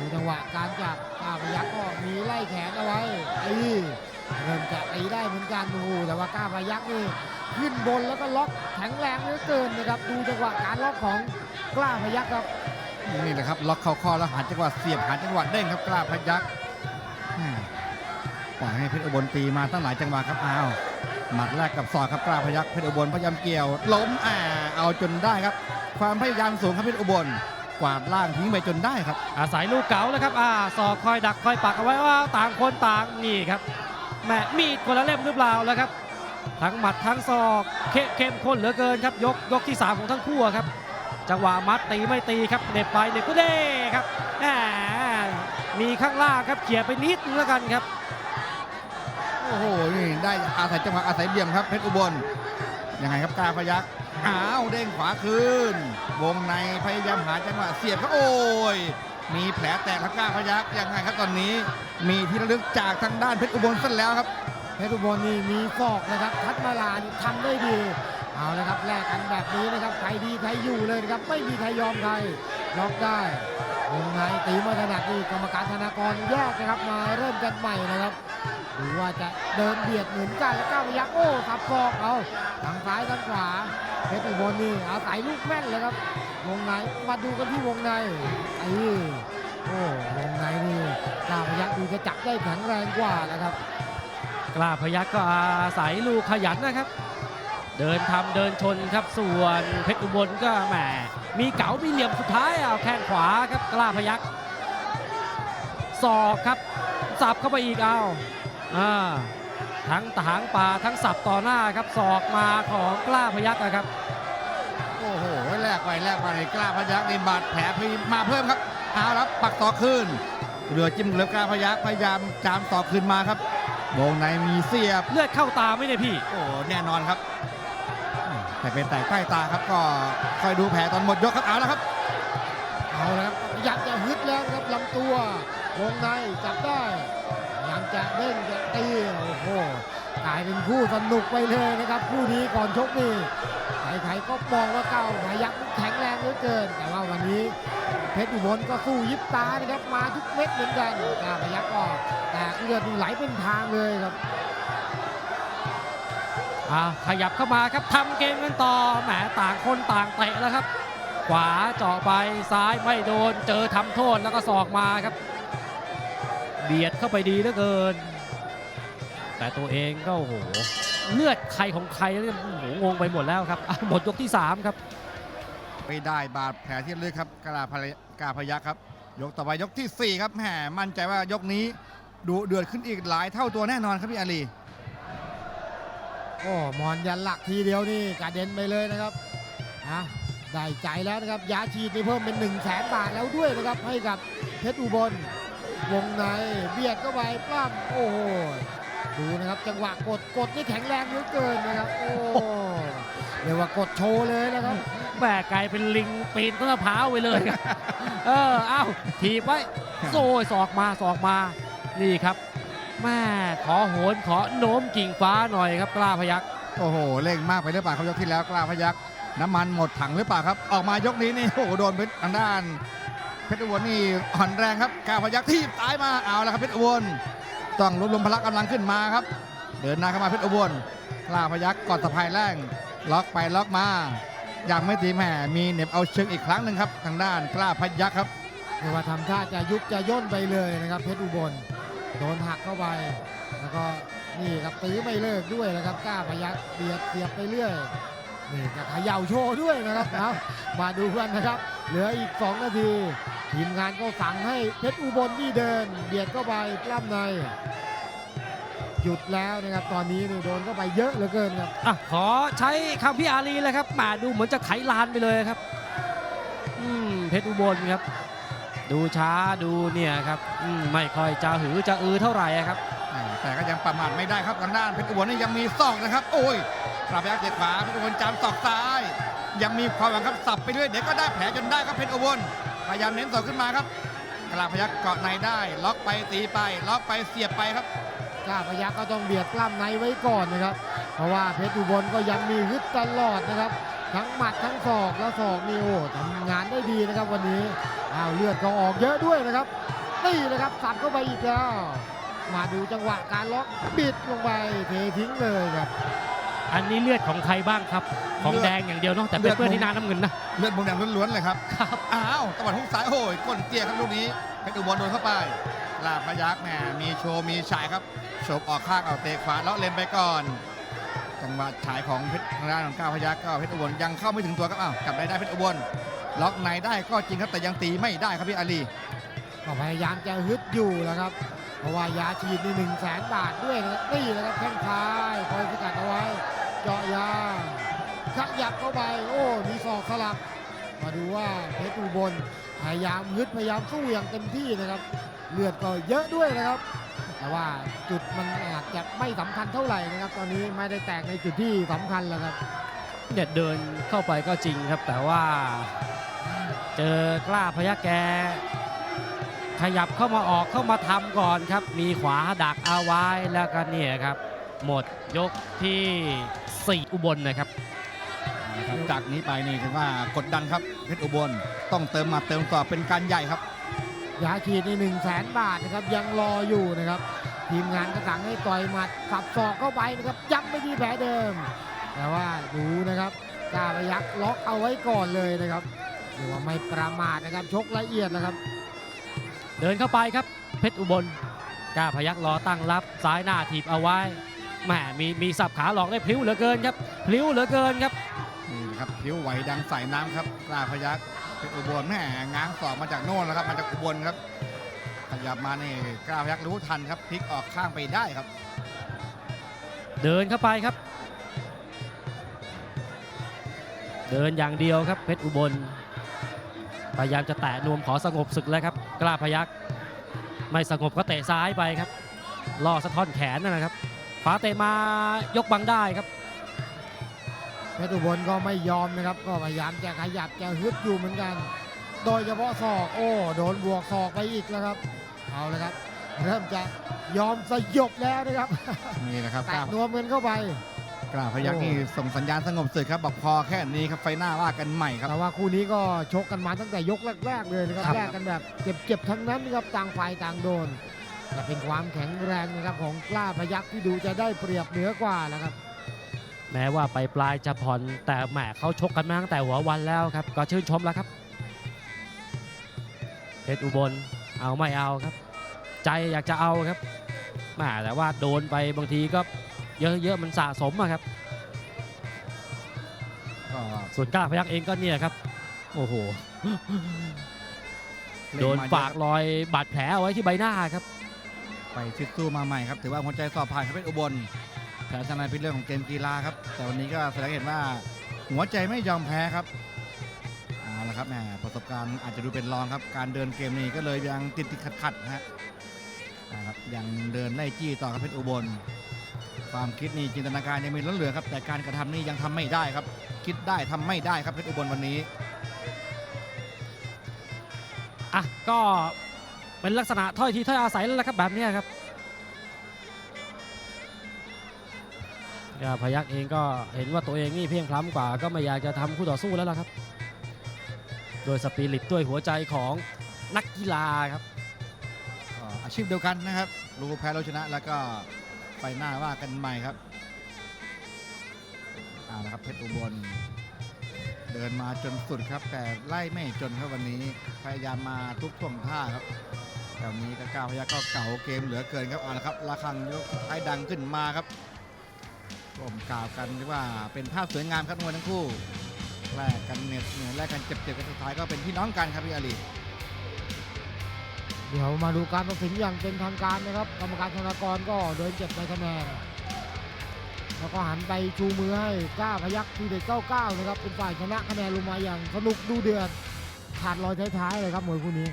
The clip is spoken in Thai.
ดูจังหวะการจับก้าวพยักก็มีไล่แขนเอาไว้ตีเริ่มจะตีได้เหมือนกันโอ้โหแต่ว่าก้าวพยักนี่ขึ้นบนแล้วก็ล็อกแข็งแรงเหลือเกินนะครับ ดูจังหวะการล็อกของกล้าพยักครับนี่แหละครับล็อกเข้าข้อแล้วหาจังหวะเสียบหาจังหวะเด้งครับกล้าพยักปล่อยให้เพชรอุบลตีมาตั้งหลายจังหวะครับอ้าวหมัดแรกกับศอกครับกล้าพยักเพชรอุบลพยายามเกี่ยว ล้มอ่าเอาจนได้ครับ ความพยายามสูงครับเพชรอุบล กวาดล่างทิ้งไปจนได้ครับ อาศัยลูกเก๋าแล้วครับอ่าศอกคอยดักคอยปักเอาไว้ว่าต่างคนต่างนี่ครับแหมมีดคนละเล่มหรือเปล่าแล้วครับ ทั้งหมัดทั้งศอกเข้มเข้มข้นเหลือเกินครับ ยกยกที่ 3 ของทั้งคู่อะครับ จังหวะมัดตีไม่ตีครับเหน็บไปเหน็บก็เด้ครับแหมมีข้างล่างครับเขี่ยไปนิดนึงแล้วกันครับ โอ้โหนี่ได้อาศัยจังหวะอาศัยเหลี่ยมครับเพชรอุบล ยังไงครับกาพยักอ้าวเด้งขวาคืน วงในพยายามหาจังหวะเสียบก็โอ้ย มีแผลแตกครับกาพยักยังไงครับตอนนี้ มีที่ระลึกจากทางด้านเพชรอุบลซะแล้วครับ เพชรอุบลนี่มีศอกนะครับทัดมาลานี่ทำได้ดีเอาละครับแลกกันแบบนี้นะครับใครดีใครอยู่เลยนะครับไม่มีใครยอมใครล็อกได้วงในตีมาถนัดนี่กรรมการธนากรแยกนะครับมาเริ่มกันใหม่นะครับ ดูว่าจะเดินเบียดเหมือนกันแล้วก้าวพยักโอ้สับศอกเอาทางซ้ายทางขวาเพชรอุบลนี่อาศัยลูกแม่นเลยครับ วงในมาดูกันที่วงในไอ้โอ้วงในนี่ก้าวพยักดูจะจับได้แข็งแรงกว่านะครับกล้าพยักก็อาศัยลูกขยันนะครับ เดินทำเดินชนครับส่วนเพชรอุบลก็แหมมีเก๋ามีเหลี่ยมสุดท้ายเอาแข้งขวาครับกล้าพยักศอกครับสับเข้าไปอีกเอา อ่าทั้งถางป่าทั้งสับต่อหน้าครับศอกมาของกล้าพยักนะครับ โอ้โหแลกไปแลกมาในกล้าพยักในบาดแผลพีมาเพิ่มครับเอาครับปักต่อคืนเรือจิ้มเรือกล้าพยักพยายามจามต่อคืนมาครับวงในมีเสียบเลือดเข้าตาไหมเนี่ยพี่ โอ้แน่นอนครับ แต่เป็นแต่ใกล้ตาครับก็คอยดูแผลตอนหมดยกครับเอาแล้วครับเอาละครับพยายามจะฮึดแล้วนะครับลำตัววงในจับได้พยามจะเด้งจะตีโอ้โหกลายเป็นคู่สนุกไปเลยนะครับ คู่นี้ก่อนชกนี่ใครๆก็มองว่าเก้าพยักษ์แข็งแรงเหลือเกิน แต่ว่าวันนี้เพชรอุบลก็สู้ยิบตานะครับมาทุกเม็ดเหมือนกันก้าวพยักษ์ก็แตกเลือดไหลเป็นทางเลยครับอ่าขยับเข้ามาครับทำเกมกันต่อแหมต่างคนต่างเตะแล้วครับ ขวาเจาะไปซ้ายไม่โดน เจอทำโทษแล้วก็ศอกมาครับ เบียดเข้าไปดีเหลือเกิน แต่ตัวเองก็โอ้โหเลือดใครของใครเนี่ยโอ้โหงงไปหมดแล้วครับอะหมดยกที่ 3 ครับไม่ได้บาดแผลที่ลึกครับกล้าพยกล้าพยักครับ ยกต่อไปยกทีสี่ 4 ครับแหมมั่นใจว่ายกนี้ดูเดือดขึ้นอีกหลายเท่าตัวแน่นอนครับพี่อาลีโอ้มอนยันหลักทีเดียวนี่กระเด็นไปเลยนะครับอะได้ใจแล้วนะครับยาฉีดนี่เพิ่มเป็น1นึ่งแสนบาทแล้วด้วยนะครับให้กับเพชรอุบล วงในเบียดเข้าไปปล้ำโอ้โหดูนะครับจังหวะกดกดนี่แข็งแรงเหลือเกินนะครับโอ้เรียกว่ากดโชว์เลยนะครับแบกกลายเป็นลิงปีนต้นมะพร้าวไปเลยครับเออเอ้าถีบไว้โซ่ศอกมาศอกมานี่ครับแม่ขอโหนขอโน้มกิ่งฟ้าหน่อยครับกล้าพยักโอ้โหเร่งมากไปหรือเปล่าครับยกที่แล้วกล้าพยักน้ำมันหมดถังหรือเปล่าครับ ออกมายกนี้นี่โอ้โหโดนเพชรทางด้าน เพชรอุบลนี่อ่อนแรงครับก้าพยักทีบซ้ายมาเอาแล้วครับเพชรอุบลต้องรวบรวมพละกำลังขึ้นมาครับ เดินหน้าเข้ามาเพชรอุบลกล้าพยักกอดสะพายแรงล็อกไปล็อกมายังไม่ตีแหม่มีเหน็บเอาเชิงอีกครั้งหนึ่งครับ ทางด้านกล้าพยักครับเรียกว่าทำท่าจะยุบจะย่นไปเลยนะครับ เพชรอุบลโดนหักเข้าไปแล้วก็นี่ครับตื้อไม่เลิกด้วยนะครับกล้าพยักเบียดเสียบไปเรื่อย นี่จะเขย่าโชว์ด้วยนะครับเอามาดูกันนะครับ เหลืออีก 2 นาที ทีมงานก็สั่งให้เพชรอุบลนี่เดินเบียดเข้าไปปล้ำในหยุดแล้วนะครับตอนนี้นี่โดนเข้าไปเยอะเหลือเกินครับอะขอใช้คำพี่อารีเลยครับแหมาดูเหมือนจะไขลานไปเลยครับอืมเพชรอุบลครับ ดูช้าดูเนี่ยครับอืมไม่ค่อยจะหือจะอือเท่าไหร่อะครับอ่าแต่ก็ยังประมาทไม่ได้ครับทางด้านเพชรอุบลนี่ยังมีศอกนะครับ โอ้ย กราบยักษ์เจ็ดขวาเพชรอุบลจามศอกซ้าย ยังมีความหวังครับสับไปเรื่อยเดี๋ยวก็ได้แผลจนได้ครับเพชรอุบลพยายามเน้นศอกขึ้นมาครับกราบพยักเกาะในได้ ล็อกไปตีไป ล็อกไปเสียบไปครับกล้าพยักก็ต้องเบียดปล้ำในไว้ก่อนนะครับ เพราะว่าเพชรอุบลก็ยังมีฮึดตลอดนะครับ ทั้งหมัดทั้งศอกแล้วศอกนี่โอ้ทำงานได้ดีนะครับวันนี้อ้าวเลือดก็ออกเยอะด้วยนะครับนี่เลยครับสับเข้าไปอีกแล้ว มาดูจังหวะการล็อกบิดลงไปเททิ้งเลยครับ อันนี้เลือดของใครบ้างครับ ของเลือดแดงอย่างเดียวเนาะแต่เป็นเพื่อนที่หนาน้ำเงินนะเลือดมุมแดงล้วนๆเลยครับครับอ้าวตะวันทุกสายโอ้ยก้นเตี้ยครับลูกนี้เพชรอุบลโดนเข้าไปลาบพยักแหมมีโชว์มีฉายครับโฉบออกข้างเอาเตะขวาเลาะเลนไปก่อนจังหวะฉายของเพชรทางด้านของก้าวพยักก็เพชรอุบลยังเข้าไม่ถึงตัวครับอ้าวกลับได้ได้เพชรอุบลล็อกในได้ก็จริงครับแต่ยังตีไม่ได้ครับพี่อาลีก็พยายามจะฮึดอยู่แล้วครับเพราะว่ายาฉีดนี่หนึ่งแสนบาทด้วยนะครับนี่แหละครับแข้งซ้ายคอยสกัดเอาไว้ เจาะยางขยับเข้าไป โอ้มีศอกสลับ มาดูว่าเพชรอุบลพยายามฮึดพยายามสู้อย่างเต็มที่นะครับ เลือดก็เยอะด้วยนะครับ แต่ว่าจุดมันอาจจะไม่สำคัญเท่าไหร่นะครับ ตอนนี้ไม่ได้แตกในจุดที่สำคัญแล้วครับเด็ดเดินเข้าไปก็จริงครับ แต่ว่า เจอกล้าพยักแก ขยับเข้ามาออกเข้ามาทำก่อนครับ มีขวาดักเอาไว้แล้วก็เนี่ยครับ หมดยกที่ 4 อุบลนะครับนะครับ จากนี้ไปนี่คือว่ากดดันครับเพชรอุบลต้องเติมมาเติมต่อเป็นการใหญ่ครับยาฉีดในหนึ่งแสนบาทนะครับยังรออยู่นะครับ ทีมงานก็สั่งให้ต่อยหมัดสับศอกเข้าไปนะครับย้ำไปที่แผลเดิม แต่ว่าดูนะครับกล้าพยักล็อกเอาไว้ก่อนเลยนะครับหรือว่าไม่ประมาทนะครับชกละเอียดนะครับ เดินเข้าไปครับเพชรอุบลกล้าพยักรอตั้งรับซ้ายหน้าถีบเอาไว้ แหมมีมีสับขาหลอกได้พลิ้วเหลือเกินครับพลิ้วเหลือเกินครับนี่นะครับผิวไหวดังใส่น้ำครับกล้าพยักเพชรอุบลแม่ง้างสอบมาจากโน่นแล้วครับมาจากอุบลครับขยับมานี่กล้าพยักรู้ทันครับพลิกออกข้างไปได้ครับ เดินเข้าไปครับ เดินอย่างเดียวครับเพชรอุบลพยายามจะแตะนวมขอสงบศึกแล้วครับ กล้าพยักไม่สงบก็เตะซ้ายไปครับล่อสะท้อนแขนนั่นนะครับ ขวาเตะมายกบังได้ครับเพชรอุบลก็ไม่ยอมนะครับ ก็พยายามจะขยับจะฮึดอยู่เหมือนกัน โดยเฉพาะศอกโอ้โดนบวกศอกไปอีกแล้วครับเอาเลยครับ เริ่มจะยอมสยบแล้วนะครับนี่นะครับกแตะล้านวมกันเข้าไปกล้าพยักโอ้นี่ส่งสัญญาณสงบศึกครับบอกพอแค่นี้ครับไฟหน้าว่ากันใหม่ครับแต่ว่าคู่นี้ก็ชกกันมาตั้งแต่ยกแรกๆเลยนะครับครับแรกกันแบบเจ็บๆทั้งนั้นนะครับต่างฝ่ายต่างโดน แต่เป็นความแข็งแรงนะครับของกล้าพยักที่ดูจะได้เปรียบเหนือกว่านะครับ แม้ว่าไปปลายจะผ่อนแต่แหมเขาชกกันมาตั้งแต่หัววันแล้วครับ ก็ชื่นชมแล้วครับเพชรอุบลเอาไม่เอาครับ ใจอยากจะเอาครับแหมแต่ว่าโดนไปบางทีก็เยอะๆมันสะสมอะครับก็ส่วนกล้าพยักเองก็เนี่ยครับ โอ้โห โดนฝากรอยบาดแผลเอาไว้ที่ใบหน้าครับ ไปฟิตสู้มาใหม่ครับ ถือว่าหัวใจสอบผ่านครับเพชรอุบลแผลชนะเป็นเรื่องของเกมกีฬาครับ แต่วันนี้ก็แสดงเห็นว่าหัวใจไม่ยอมแพ้ครับเอาละครับแหมประสบการณ์อาจจะดูเป็นรองครับ การเดินเกมนี้ก็เลยยังติดติดขัดขัดๆนะฮะนะครับยังเดินไล่จี้ต่อครับเพชรอุบล ความคิดนี่จินตนาการยังมีล้นเหลือครับ แต่การกระทำนี่ยังทำไม่ได้ครับ คิดได้ทำไม่ได้ครับเพชรอุบลวันนี้อะก็ เป็นลักษณะถ้อยทีถ้อยอาศัยแล้วละครับแบบนี้ครับพยักเองก็เห็นว่าตัวเองนี่เพียงพล้ำกว่าก็ไม่อยากจะทำคู่ต่อสู้แล้วล่ะครับ โดยสปิริตด้วยหัวใจของนักกีฬาครับอาชีพเดียวกันนะครับรู้แพ้รู้ชนะแล้วก็ไปหน้าว่ากันใหม่ครับเอาละครับเพชรอุบลเดินมาจนสุดครับ แต่ไล่ไม่จนครับวันนี้พยายามมาทุกท่วงท่าครับ แต่วันนี้ก็ก้าวพยักก็เก่าเกมเหลือเกินครับเอาละครับระฆังยกท้ายดังขึ้นมาครับผมกล่าวกันว่าเป็นภาพสวยงามครับมวยทั้งคู่แลกกันเน็ดเหนื่อยแลกกันเจ็บๆกันสุดท้ายก็เป็นพี่น้องกันครับพี่อาลีเดี๋ยวมาดูการตัดสินอย่างเป็นทางการนะครับ กรรมการธนากรก็โดนเจ็บในคะแนนแล้วก็หันไปชูมือให้ก้าพยักทีเด็ด99นะครับเป็นฝ่ายชนะคะแนนลงมาอย่างสนุกดูเดือดขาดลอยท้ายๆเลยครับมวยคู่นี้